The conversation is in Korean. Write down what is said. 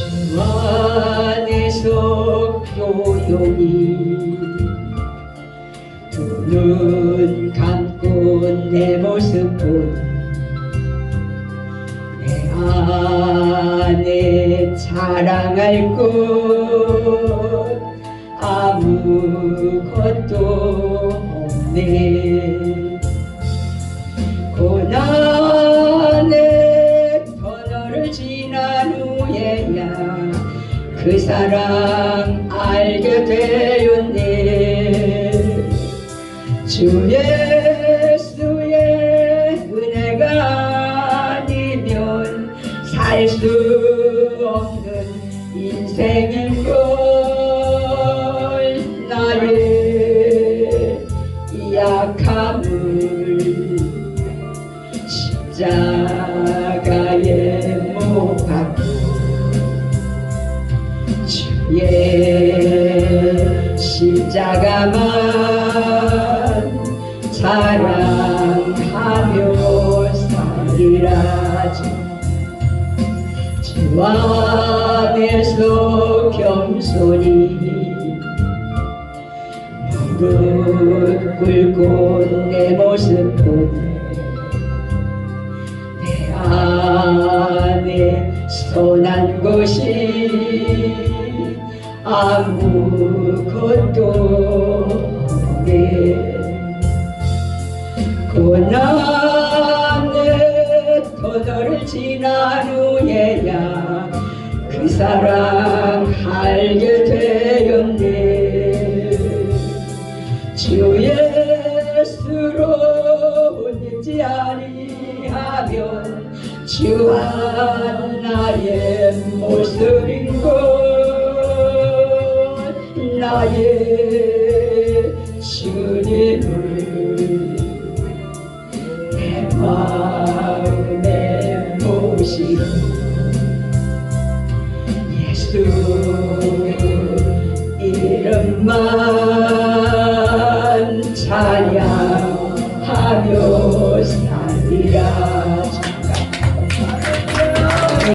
주 안에서 조용히 두 눈 감고 내 모습 본내 안에 자랑할 곳 아무것도 없네. 후에야 그 사랑 알게 되었네. 주 예수의 은혜가 아니면 살 수 없는 인생인걸 나의 약함을 십자 주의 십자가만 사랑하며 살리라지. 주 안에서 겸손히 무릎 꿇고 내 모습 보네 내 안에 선한 것이 아무것도 없네. 고난의 터널을 지난 후에야 그 사랑 알게 되었네. 주 예수로 믿지 아니하면 주 하나의 나의 주님을 내 마음에 모시고 예수 이름만 찬양하며 살리라.